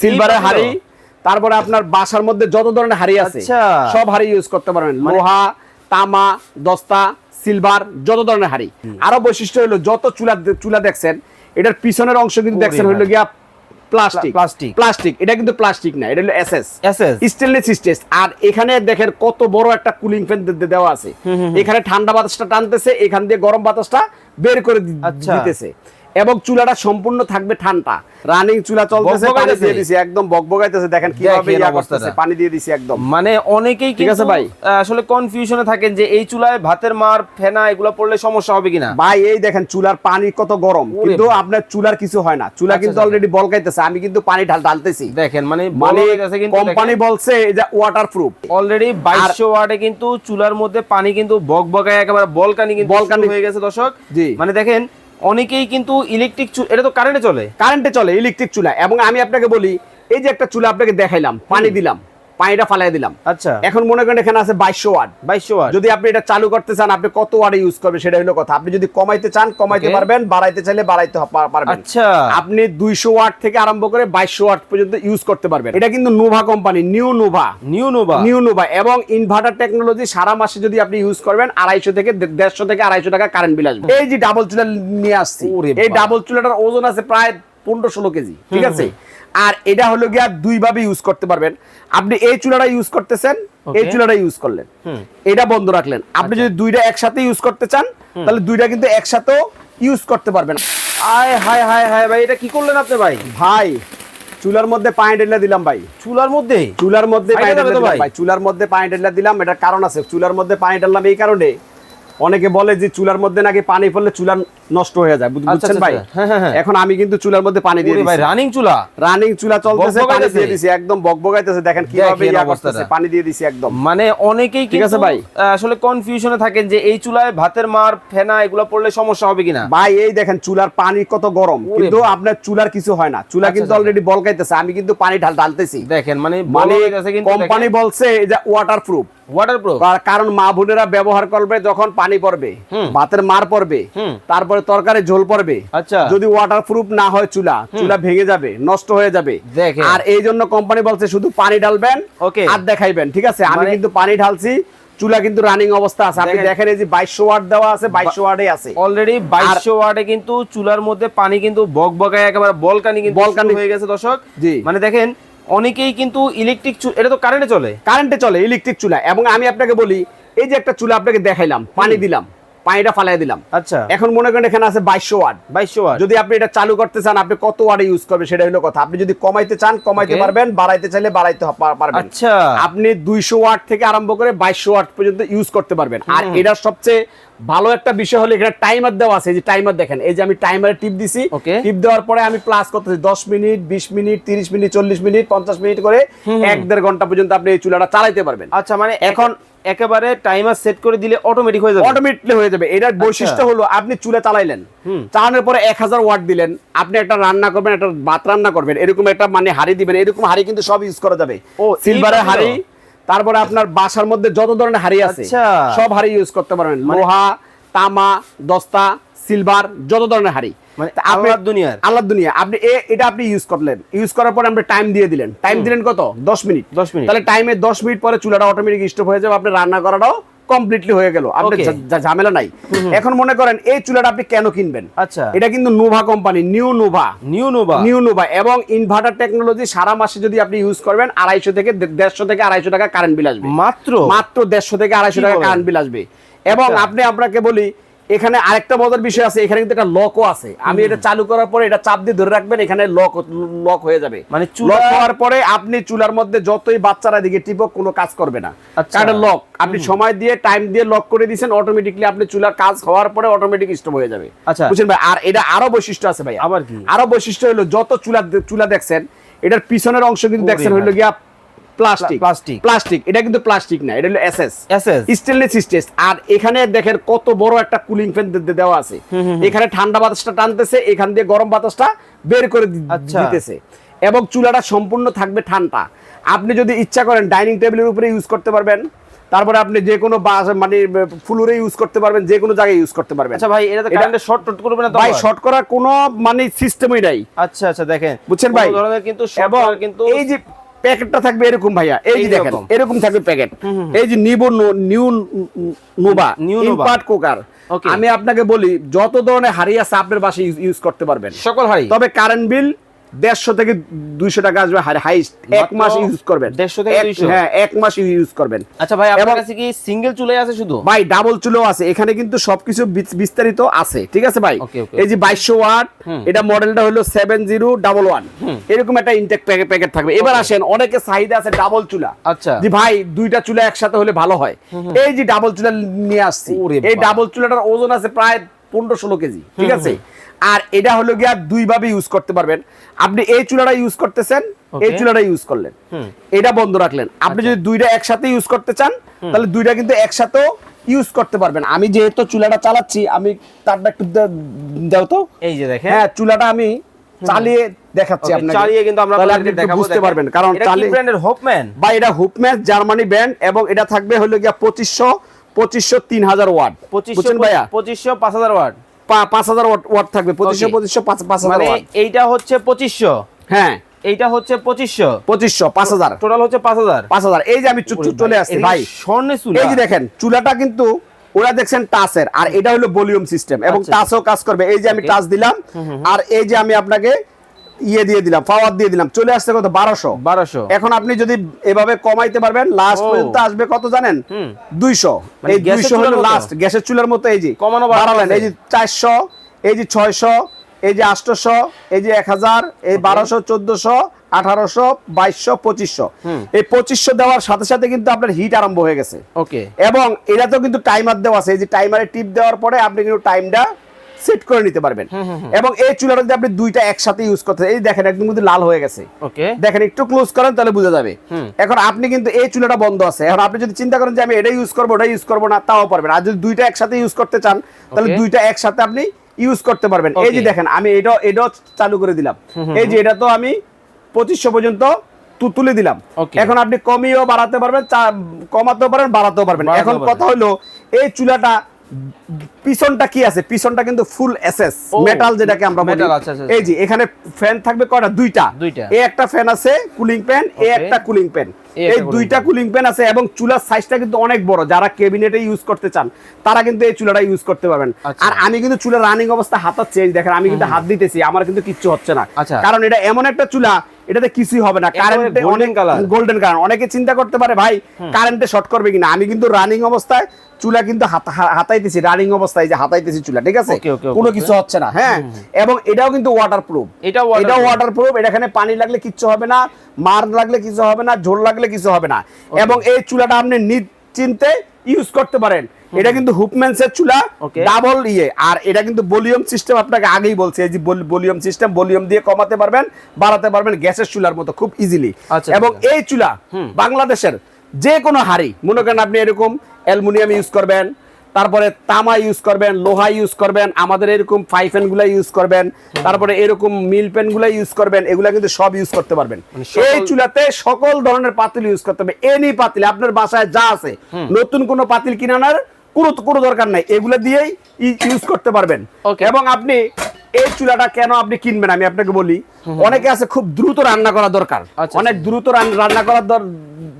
সিলভারের হাড়ি তারপরে আপনার বাসার মধ্যে যত ধরনের হাড়ি আছে আচ্ছা। সব হাড়ি ইউজ করতে পারবেন। লোহা তামা দস্তা সিলভার যত ধরনের হাড়ি। আরও বৈশিষ্ট্য হলো যত চুলা চুলা দেখছেন এটার পিছনের অংশ কিন্তু দেখছেন হলো। গিয়া প্লাস্টিক প্লাস্টিক। প্লাস্টিক এটা কিন্তু প্লাস্টিক না এটা হলো এসএস এসএস স্টেনলেস স্টেজ আর এখানে দেখেন কত বড় একটা কুলিং ফ্যান দেওয়া আছে। এখানে ঠান্ডা বাতাসটা টানতেছে এখান দিয়ে গরম বাতাসটা বের করে আচ্ছা। দিতেছে। এবং চুলাটা সম্পূর্ণ থাকবে ঠান্ডা রানিং চুলা চলতেছে পানি দিয়ে দিছি একদম বকবকাইতেছে দেখেন কীভাবে দেখেন ইয়া। করতেছে পানি দিয়ে দিছি একদম মানে অনেকেই ঠিক আছে ভাই? আসলে কনফিউশনে থাকেন যে এই চুলায় ভাতের মার ফেনা এগুলো পড়লে সমস্যা হবে কিনা ভাই এই দেখেন চুলার পানি কত গরম কিন্তু আপনার চুলার কিছু হয় না চুলা আচ্ছা, কিন্তু আচ্ছা। অলরেডি বলকাইতেছে আমি কিন্তু পানি ঢাল ঢালতেছি দেখেন মানে মানে কোম্পানি বলছে এটা ওয়াটার প্রুফ অলরেডি বাইশশো ওয়াটে কিন্তু চুলার মধ্যে পানি কিন্তু বকবকায় একেবারে বলকানি কিন্তু বলকানি। হয়ে গেছে দর্শক জি। মানে দেখেন অনেকেই কিন্তু ইলেকট্রিক এটা তো কারেন্টে চলে। কারেন্টে চলে ইলেকট্রিক চুলা। এবং আমি আপনাকে বলি এই যে একটা চুলা আপনাকে দেখাইলাম পানি দিলাম পানিটা ফালাই দিলাম। আচ্ছা। এখন মনে করেন এখানে আছে বাইশশো ওয়াট। বাইশশো ওয়াট। যদি আপনি এটা চালু করতে চান আপনি কত ওয়াট ইউজ করবেন সেটা হলো কথা। আপনি যদি কমাইতে চান কমাইতে পারবেন বাড়াইতে চাইলে বাড়াইতে পারবেন। আচ্ছা। আপনি দুইশো ওয়াট থেকে আরম্ভ করে বাইশশো ওয়াট পর্যন্ত ইউজ করতে পারবেন। এটা কিন্তু Nova company new Nova. New Nova new Nova এবং ইনভার্টার টেকনোলজি সারা মাসে যদি আপনি ইউজ করবেন আড়াইশো থেকে দেড়শো থেকে আড়াইশো টাকা কারেন্ট বিল আসবে। এই যে ডাবল চুলা নিয়ে আসছি এই ডাবল চুলাটার ওজন আছে প্রায় পনেরো ষোলো কেজি ঠিক আছে? আর এটা হলো গিয়া দুই ভাবে ইউজ করতে পারবেন। আপনি এই চুলাটা ইউজ করতেছেন এই চুলাটা ইউজ করলেন। এটা বন্ধ রাখলেন। আপনি আচ্ছা। যদি দুইটা একসাথে ইউজ করতে চান তাহলে দুইটা কিন্তু একসাথেও ইউজ করতে পারবেন। আয় হায় হায় হায় ভাই এটা কি করলেন আপনি ভাই? ভাই চুলার মধ্যে পানি ঢেলে দিলাম ভাই। চুলার মধ্যে? চুলার মধ্যে পানি ঢেলে দিলাম ভাই? ভাই। চুলার মধ্যে পানি ঢেলে দিলাম এটার কারণ আছে। চুলার মধ্যে পানি ঢাললাম এই কারণে অনেকে বলে যে চুলার মধ্যে নাকি পানি পড়লে চুলা নষ্ট হয়ে যায়। আচ্ছা, বুঝছেন আচ্ছা, ভাই? আচ্ছা। হ্যাঁ, হ্যাঁ, হ্যাঁ। এখন আমি কিন্তু চুলার মধ্যে পানি দিয়ে ভাই রানিং চুলা? রানিং চুলা চলতেছে পানি দিয়ে দিছি একদম বকবকাইতেছে। দেখেন কীভাবে ইয়া। করতেছে পানি দিয়ে দিছি একদম। মানে অনেকেই ঠিক আছে ভাই? আসলে কনফিউশনে থাকেন যে এই চুলায় ভাতের মার ফেনা এগুলো পড়লে সমস্যা হবে কিনা? ভাই এই দেখেন চুলার পানি কত গরম। কিন্তু আপনার চুলার কিছু হয় না। চুলা কিন্তু। অলরেডি বলকাইতেছে আমি কিন্তু পানি ঢাল ঢালতেছি। দেখেন মানে মানে কোম্পানি বলছে এটা ওয়াটার কারণ মা বোনেরা ব্যবহার করবে যখন পানি পড়বে। ভাতের মার পড়বে তারপরে তরকারি ঝোল পড়বে আচ্ছা। যদি ওয়াটার প্রুফ না হয় চুলা চুলা ভেঙে যাবে নষ্ট হয়ে যাবে আর এই জন্য কোম্পানি বলছে শুধু পানি ঢালবেন Okay. আর দেখাইবেন ঠিক আছে আমি মানে- কিন্তু পানি ঢালছি চুলা কিন্তু রানিং অবস্থা আছে আপনি দেখেন। এই যে বাইশশো ওয়াট দেওয়া আছে বাইশশো ওয়াটে আছে অলরেডি বাইশশো ওয়াটে কিন্তু চুলার মধ্যে পানি কিন্তু বকবকায় একেবারে বলকানি কিন্তু বলকানি। হয়ে গেছে দর্শক জি। মানে দেখেন অনেকেই কিন্তু ইলেকট্রিক চুলা এটা তো কারেন্টে চলে। কারেন্টে চলে ইলেকট্রিক চুলা। এবং আমি আপনাকে বলি এই যে একটা চুলা আপনাকে দেখাইলাম পানি দিলাম। পানিটা ফালাই দিলাম। আচ্ছা। এখন মনে করেন এখানে আছে বাইশশো ওয়াট। বাইশশো ওয়াট। যদি আপনি এটা চালু করতে চান আপনি কত ওয়াটে ইউজ করবেন সেটা হলো কথা। আপনি যদি কমাইতে চান কমাইতে পারবেন বাড়াইতে চাইলে বাড়াইতে পারবেন। আচ্ছা। আপনি দুইশো ওয়াট থেকে আরম্ভ করে বাইশশো ওয়াট পর্যন্ত ইউজ করতে পারবেন। আর এটার সবচেয়ে ভালো একটা বিষয় হলো এখানে টাইমার দেওয়া আছে। এই যে টাইমার দেখেন এই যে আমি টাইমারে টিপ দিছি। টিপ দেওয়ার পরে আমি প্লাস করতেছি দশ মিনিট বিশ মিনিট তিরিশ মিনিট চল্লিশ মিনিট পঞ্চাশ মিনিট করে এক দেড় ঘণ্টা পর্যন্ত আপনি এই চুলাটা চালাইতে পারবেন। আচ্ছা মানে এখন- এখন একেবারে টাইমার সেট করে দিলে অটোমেটিক হয়ে যাবে। অটোমেটিকলি হয়ে যাবে। এটার বৈশিষ্ট্য হলো আপনি চুলা চালাইলেন। চালানোর পরে এক হাজার ওয়াট দিলেন। আপনি একটা রান্না করবেন একটা ভাত রান্না করবেন। এরকম একটা মানে হাড়ি দিবেন। এরকম হাড়ি কিন্তু সব ইউজ করা যাবে। ও, সিলভারের হাড়ি তারপরে আপনার বাসার মধ্যে যত ধরনের হাড়ি আছে আচ্ছা। সব হাড়ি ইউজ করতে পারবেন। লোহা তামা দস্তা সিলভার যত ধরনের হাড়ি। মানে দুনিয়ার। আল্লাহর দুনিয়া আপনি এটা আপনি ইউজ করলেন। ইউজ করার পরে আপনি টাইম দিয়ে দিলেন। টাইম দিলেন কত? দশ মিনিট। 10 মিনিট। তাহলে টাইমে দশ মিনিট পরে চুলাটা অটোমেটিক স্টপ হয়ে যাবে আপনি রান্না করাটাও কমপ্লিটলি হয়ে গেল। ঝামেলা নাই। এখন মনে করেন এই চুলাটা আপনি কেন কিনবেন? আচ্ছা। এটা কিন্তু Nova company new Nova new Nova new Nova এবং ইনভার্টার টেকনোলজি সারা মাসে যদি আপনি ইউজ করবেন আড়াইশো থেকে দেড়শো থেকে আড়াইশো টাকা কারেন্ট বিল আসবে। মাত্র? মাত্র দেড়শো থেকে আড়াইশো টাকা কারেন্ট বিল আসবে। এবং আচ্ছা। আপনি আপনাকে বলি এখানে আরেকটা মজার বিষয় আছে এখানে কিন্তু একটা লকও আছে আমি এটা চালু করার পরে এটা চাপ দিয়ে ধরে রাখবেন এখানে লক লক হয়ে যাবে মানে লক হওয়ার পরে আপনি চুলার মধ্যে যতই বাচ্চারা দিকে টিপক কোনো কাজ করবে না আচ্ছা। কারণ লক আপনি সময় দিয়ে টাইম দিয়ে লক করে দিয়েছেন অটোমেটিকলি আপনি চুলার কাজ হওয়ার পরে অটোমেটিক স্টপ হয়ে যাবে আচ্ছা। বুঝছেন ভাই আর এটা আরও বৈশিষ্ট্য আছে ভাই আবার কি? আরও বৈশিষ্ট্য হলো যত চুলা চুলা দেখছেন এটার পিছনের অংশ কিন্তু দেখছেন। হলো গিয়া প্লাস্টিক প্লাস্টিক। প্লাস্টিক এটা কিন্তু প্লাস্টিক না এটা হলো এসএস এসএস স্টেনলেস স্টেজ আর এখানে দেখেন কত বড় একটা কুলিং ফ্যান দেওয়া আছে। এখানে ঠান্ডা বাতাসটা টানতেছে এখান দিয়ে গরম বাতাসটা বের করে আচ্ছা। দিতেছে। এবং চুলাটা সম্পূর্ণ থাকবে ঠান্ডা। আপনি যদি ইচ্ছা করেন ডাইনিং টেবিলের উপরে ইউজ করতে পারবেন। তারপরে আপনি যে কোনো বাস- মানে ফুলুরে ইউজ করতে পারবেন যে কোনো জায়গায় ইউজ করতে পারবেন। আচ্ছা ভাই এটা- কারেন্টে শর্ট টট করবে না ভাই শর্ট করার কোনো মানে সিস্টেমই নাই। আচ্ছা আচ্ছা দেখেন। বুঝছেন ভাই? কিন্তু এবং কিন্তু এই যে প্যাকেটটা থাকবে এরকম ভাইয়া। এই যে দেখেন এরকম। থাকবে প্যাকেট। এই যে নিবো new Nova new. Import cooker. আমি আপনাকে বলি যত ধরনের হাড়ি আছে আপনার বাসায় ইউজ করতে পারবেন। সকল হাড়ি? তবে কারেন্ট বিল দেড়শো থেকে দুইশো টাকা আসবে হাইস্ট এক মাস ইউজ করবেন। 150 থেকে হ্যাঁ এক মাস ইউজ করবেন। আচ্ছা ভাই আপনার কাছে কি সিঙ্গেল চুলাই আছে শুধু? ভাই ডাবল চুলো আছে। এখানে কিন্তু সবকিছু বিস্তারিত আছে। ঠিক আছে ভাই. এই যে বাইশশো ওয়াট এটা মডেলটা হলো সেভেন জিরো ডাবল ওয়ান এরকম একটা ইনটেক প্যাকেট থাকবে। এবার আসেন অনেকে চাহিদা আছে ডাবল চুলা। আচ্ছা। যে ভাই দুইটা চুলা একসাথে হলে ভালো হয়। এই যে ডাবল চুলা নিয়ে আসছি। এই ডাবল চুলাটার ওজন আছে প্রায় পনেরো ষোলো কেজি। ঠিক আছে? আর এটা হলো গিয়া দুই ভাবে ইউজ করতে পারবেন। আপনি এই চুলাটা ইউজ করতেছেন এই আচ্ছা। চুলাটা ইউজ করলেন। এটা বন্ধ রাখলেন। আপনি যদি দুইটা একসাথে ইউজ করতে চান তাহলে দুইটা কিন্তু একসাথেও ইউজ করতে পারবেন। আমি যেহেতু চুলাটা চালাচ্ছি আমি তারটা একটু দাও তো। এই যে দেখেন। হ্যাঁ চুলাটা আমি চালিয়ে দেখাচ্ছি আপনাকে। চালিয়ে কিন্তু আমরা তাহলে আপনাদেরকে আপনি দেখাবো, বুঝতে পারবেন কারণ এটা কি ব্র্যান্ডের হোপম্যান বা এটা হুপম্যাচ জার্মানি ব্র্যান্ড এবং এটা থাকবে হলো গিয়া পঁচিশশো পঁচিশশো তিন হাজার ওয়াট। পঁচিশশো বুঝছেন ভাইয়া? পঁচিশশো পাঁচ হাজার ওয়াট। পা- পাঁচ হাজার ওয়াট থাকবে পঁচিশশো পঁচিশশো পাঁচ পাঁচ হাজার মানে এইটা হচ্ছে পঁচিশশো? হ্যাঁ। এইটা হচ্ছে পঁচিশশো? পঁচিশশো পাঁচ হাজার। টোটাল হচ্ছে পাঁচ হাজার? পাঁচ হাজার। এই যে আমি চলে আসছি ভাই। স্বর্ণে চুলা। এই যে দেখেন চুলাটা কিন্তু ওরা দেখছেন টাচের আর এটা হলো ভলিউম সিস্টেম। এবং আচ্ছা। টাচও কাজ করবে। এই যে আমি টাস টাচ দিলাম আর এই যে আমি আপনাকে ইয়ে দিয়ে দিলাম পাওয়ার দিয়ে দিলাম। চলে আসছে কত? বারোশো। বারোশো। এখন আপনি যদি এভাবে কমাইতে পারবেন লাস্ট পর্যন্ত আসবে কত জানেন? দুইশো। মানে এই দুইশো হলো লাস্ট গ্যাসের চুলার মতো এই যে কমানো বাড়ালেন। এই যে চারশো এই যে ছয়শো এই যে আটশোশো এই যে এক হাজার এই বারোশো চোদ্দশো আঠারোশো বাইশশো পঁচিশশো। এই পঁচিশশো দেওয়ার সাথে সাথে কিন্তু আপনার হিট আরম্ভ হয়ে গেছে। ওকে। এবং এটা তো কিন্তু টাইমার দেওয়া আছে। এই যে টাইমারে টিপ দেওয়ার পরে আপনি কিন্তু টাইমটা সেট করে নিতে পারবেন। এবং এই চুলাটা যদি আপনি দুইটা একসাথে ইউজ করতে এই দেখেন একদম কিন্তু লাল হয়ে গেছে। ওকে। দেখেন একটু ক্লোজ করেন তাহলে বোঝা যাবে। এখন আপনি কিন্তু এই চুলাটা বন্ধ আছে। এখন আপনি যদি চিন্তা করেন যে আমি এটা ইউজ করব ওটা ইউজ করব না তাও পারবেন আর যদি দুইটা একসাথে ইউজ করতে চান তাহলে দুইটা একসাথে আপনি ইউজ করতে পারবেন। এই যে দেখেন আমি এটা এটাও চালু করে দিলাম। এই যে এটা তো আমি পঁচিশশো পর্যন্ত তুলে দিলাম। এখন আপনি কমিয়েও বাড়াতে পারবেন কমাতেও পারেন বাড়াতেও পারবেন। এখন কথা হলো এই চুলাটা পিছনটা কি আছে? পিছনটা কিন্তু ফুল এসএস মেটাল যেটাকে আমরা বলি। metal, আচ্ছা, আচ্ছা, এই যে এখানে ফ্যান থাকবে কয়টা? দুইটা। দুইটা। এই একটা ফ্যান আছে কুলিং ফ্যান এই একটা কুলিং ফ্যান এই দুইটা কুলিং ফ্যান আছে এবং চুলার সাইজটা কিন্তু অনেক বড়। যারা কেবিনেটে ইউজ করতে চান তারা কিন্তু এই চুলাটা ইউজ করতে পারবেন। আচ্ছা। আর আমি কিন্তু চুলার রানিং অবস্থা হাতাচ্ছি এই দেখেন আমি কিন্তু হাত দিতেছি আমার কিন্তু কিচ্ছু হচ্ছে না। আচ্ছা। কারণ এটা এমন একটা চুলা এটাতে কিছুই হবে না। কারেন্টে golden অনেক গোল্ডেন কালার অনেকে চিন্তা করতে পারে ভাই কারেন্টে শর্ট করবে কিনা? আমি কিন্তু রানিং অবস্থায় চুলা কিন্তু হাতাইতেছি রানিং অবস্থায় যে হাতাইতেছি চুলা ঠিক আছে? কোনো কিছু হচ্ছে না হ্যাঁ? এবং এটাও কিন্তু ওয়াটার প্রুফ এটা এটা ওয়াটার প্রুফ এটা এখানে পানি লাগলে কিচ্ছু হবে না মার লাগলে কিছু হবে না ঝোল লাগলে কিছু হবে না। এবং এই চুলাটা আপনি নিশ্চিন্তে ইউজ করতে পারেন। এটা কিন্তু হুপম্যান্সের চুলা ডাবল ইয়ে। আর এটা কিন্তু ভলিউম সিস্টেম আপনাকে আগেই বলছে এই যে ভলিউম সিস্টেম ভলিউম দিয়ে কমাতে পারবেন বাড়াতে পারবেন গ্যাসের চুলার মতো খুব ইজিলি আচ্ছা, এবং আচ্ছা। এই চুলা বাংলাদেশের যে কোনো হাড়ি মনে করেন আপনি এরকম অ্যালুমিনিয়াম ইউজ করবেন তারপরে তামা ইউজ করবেন লোহা ইউজ করবেন আমাদের এরকম ফাইফেনগুলো ইউজ করবেন তারপরে এরকম মিল পেনগুলা ইউজ করবেন এগুলা কিন্তু সব ইউজ করতে পারবেন। মানে এই চুলাতে সকল ধরনের পাতিল ইউজ করতে হবে। এনি পাতিল আপনার বাসায় যা আছে নতুন কোনো পাতিল কিনানোর কোনো কোনো দরকার নাই। এগুলো দিয়েই ইউজ করতে পারবেন। এবং আপনি এই চুলাটা কেন আপনি কিনবেন? আমি আপনাকে বলি অনেকে আছে খুব দ্রুত রান্না করা দরকার। আচ্ছা, অনেক দ্রুত রান্না করার দর-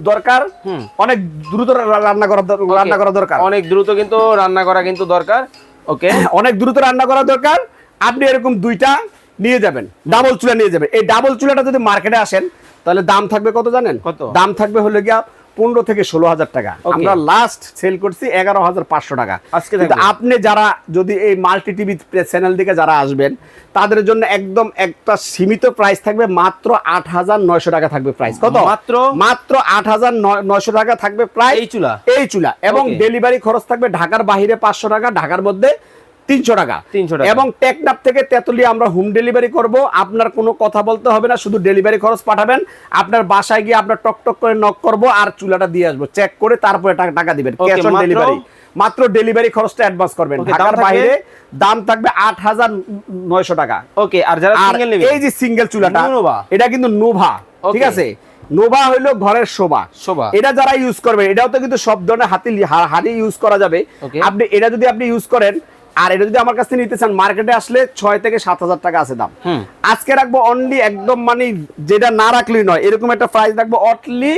দরকার। অনেক দ্রুত রান্না করা রান্না করা দরকার। অনেক দ্রুত কিন্তু রান্না করা কিন্তু দরকার। ওকে অনেক দ্রুত রান্না করা দরকার। আপনি এরকম দুইটা নিয়ে যাবেন ডাবল চুলা নিয়ে যাবেন। এই ডাবল চুলাটা যদি মার্কেটে আসেন তাহলে দাম থাকবে কত জানেন? কত? দাম থাকবে হলে গিয়া পনেরো থেকে ষোলো হাজার টাকা। আমরা লাস্ট সেল করছি এগারো হাজার পাঁচশো টাকা। আজকে আপনি যারা যদি এই মাল্টি টিভি চ্যানেল দিকে যারা আসবেন তাদের জন্য একদম একটা সীমিত প্রাইস থাকবে মাত্র আট হাজার নয়শো টাকা থাকবে প্রাইস কত? মাত্র? মাত্র আট হাজার নয়শো টাকা থাকবে প্রায় এই চুলা? এই চুলা। এবং ডেলিভারি খরচ থাকবে ঢাকার বাহিরে পাঁচশো টাকা ঢাকার মধ্যে তিনশো টাকা। 300 টাকা। এবং টেকনাপ থেকে তেতুলিয়া আমরা হোম ডেলিভারি করব। আপনার কোনো কথা বলতে হবে না শুধু ডেলিভারি খরচ পাঠাবেন। আপনার বাসায় গিয়ে আপনার টক টক করে নক করব আর চুলাটা দিয়ে আসব। চেক করে তারপরে টাকা- টাকা দিবেন। ক্যাশ অন ডেলিভারি মাত্র ডেলিভারি খরচটা অ্যাডভান্স করবেন। ঢাকার? বাইরে দাম থাকবে আট হাজার নয়শো টাকা। ওকে আর যারা সিঙ্গেল এই যে সিঙ্গেল চুলাটা Nova? এটা কিন্তু নোভা ঠিক আছে? নোভা হইল ঘরের শোভা। শোভা। এটা যারা ইউজ করবে এটাও তো কিন্তু সব ধরনের হাতি হাড়ি ইউজ করা যাবে। আপনি এটা যদি আপনি ইউজ করেন আর এটা যদি আমার কাছে নিতে চান মার্কেটে আসলে ছয় থেকে সাত হাজার টাকা আছে দাম। আজকে রাখব অনলি একদম মানে যেটা না রাখলেই নয় এরকম একটা প্রাইস রাখব অনলি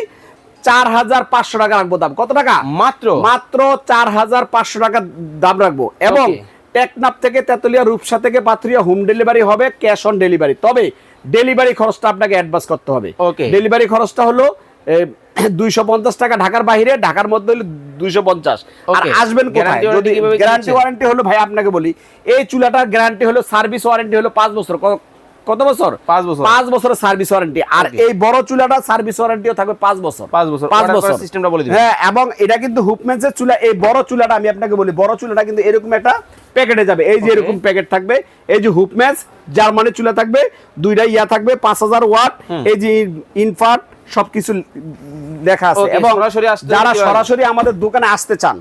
চার হাজার পাঁচশো টাকা রাখব দাম। কত টাকা? মাত্র? মাত্র চার হাজার পাঁচশো টাকা দাম রাখব। এবং. টেকনাপ থেকে তেতুলিয়া রূপসা থেকে পাথুরিয়া হোম ডেলিভারি হবে ক্যাশ অন ডেলিভারি তবে ডেলিভারি খরচটা আপনাকে অ্যাডভান্স করতে হবে. ডেলিভারি খরচটা হলো দুইশো পঞ্চাশ টাকা ঢাকার বাইরে ঢাকার মধ্যে হলো দুইশো পঞ্চাশ। আর আসবেন কোথায়? যদি গ্যারান্টি ওয়ারেন্টি হলো ভাই আপনাকে বলি এই চুলাটার গ্যারান্টি হলো সার্ভিস ওয়ারেন্টি হলো পাঁচ বছর। কত বছর? পাঁচ বছর। পাঁচ বছরের সার্ভিস ওয়ারেন্টি আর এই বড় চুলাটা সার্ভিস ওয়ারেন্টিও থাকবে পাঁচ বছর। পাঁচ বছর। পাঁচ বছর। systemটা বলে হ্যাঁ এবং এটা কিন্তু হুপম্যান্সের চুলা এই বড় চুলাটা আমি আপনাকে বলি বড় চুলাটা কিন্তু এরকম একটা প্যাকেটে যাবে। এই যে এরকম প্যাকেট থাকবে এই যে হুপম্যান্স জার্মানি চুলা থাকবে দুইটা ইয়া থাকবে পাঁচ হাজার ওয়াট। এই যে ইনফার্ট সবকিছু দেখা আছে। এবং যারা সরাসরি আমাদের দোকানে আসতে চান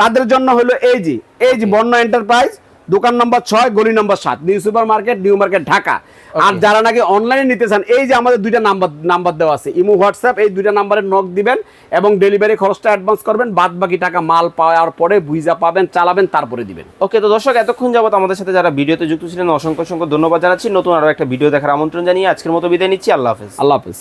তাদের জন্য হলো এই যে এই যে বন্য এন্টারপ্রাইজ দোকান নম্বর ছয় গলি নম্বর সাত new super market new market Dhaka. আর যারা নাকি অনলাইনে নিতে চান এই যে আমাদের দুইটা নাম্বার নাম্বার দেওয়া আছে ইমো হোয়াটসঅ্যাপ এই দুইটা নাম্বারে নক দিবেন এবং ডেলিভারি খরচটা অ্যাডভান্স করবেন। বাদ বাকি টাকা মাল পাওয়ার পরে বুঝা পাবেন চালাবেন তারপরে দিবেন। ওকে তো দর্শক এতক্ষণ যাবত আমাদের সাথে যারা ভিডিওতে যুক্ত ছিলেন অসংখ্য অসংখ্য ধন্যবাদ জানাচ্ছি। নতুন আরও একটা ভিডিও দেখার আমন্ত্রণ জানিয়ে আজকের মতো বিদায় নিচ্ছি। আল্লাহ হাফেজ। আল্লাহ হাফেজ।